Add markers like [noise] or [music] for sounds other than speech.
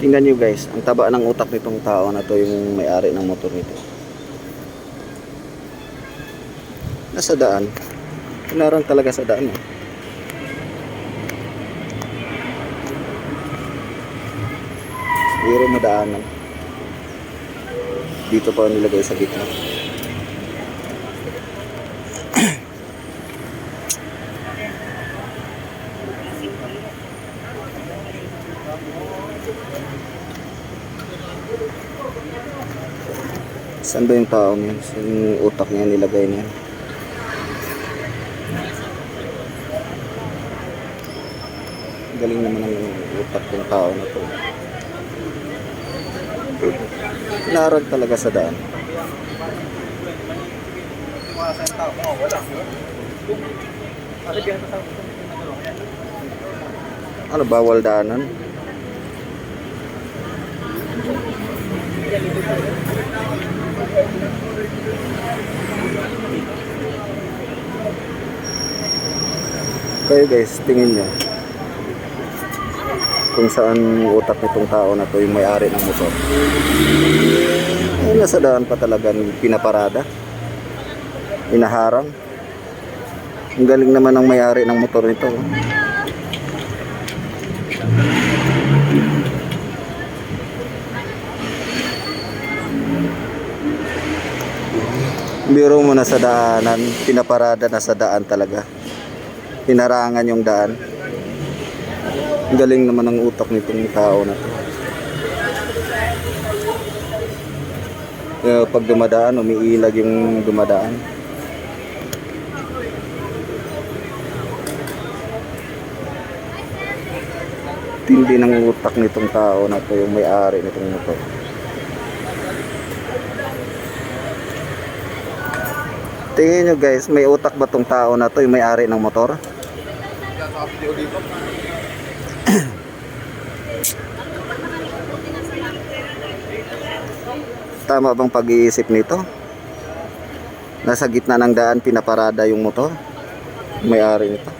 Tingnan nyo guys, ang taba ng utak nitong tao na to yung may-ari ng motor nito. Nasa daan. Pinarang talaga sa daan. Eh. Biro mo daanan. Dito pa nilagay sa gitna. Saan ba yung tao niya? Saan yung utak niya nilagay niya? Galing naman ang utak ng tao na to. Narag talaga sa daan. Ano bawal daanan? Kayo guys, tingin nyo kung saan utak nitong tao na to yung may-ari ng motor. Ay, nasa daan pa talagang pinaparada. Inaharang. Ang galing naman ng may-ari ng motor nito. Biro mo na sa daanan, pinaparada na sa daan talaga. Hinarangan yung daan. Galing naman ng utak nitong tao na to. Kaya pag dumadaan, umiilag yung dumadaan. Tindi ng utak nitong tao na to yung may-ari nitong motor. Tingin nyo guys, may utak ba tong tao na to yung may-ari ng motor? [clears throat] Tama bang pag-iisip nito? Nasa gitna ng daan pinaparada yung motor? May-ari nito.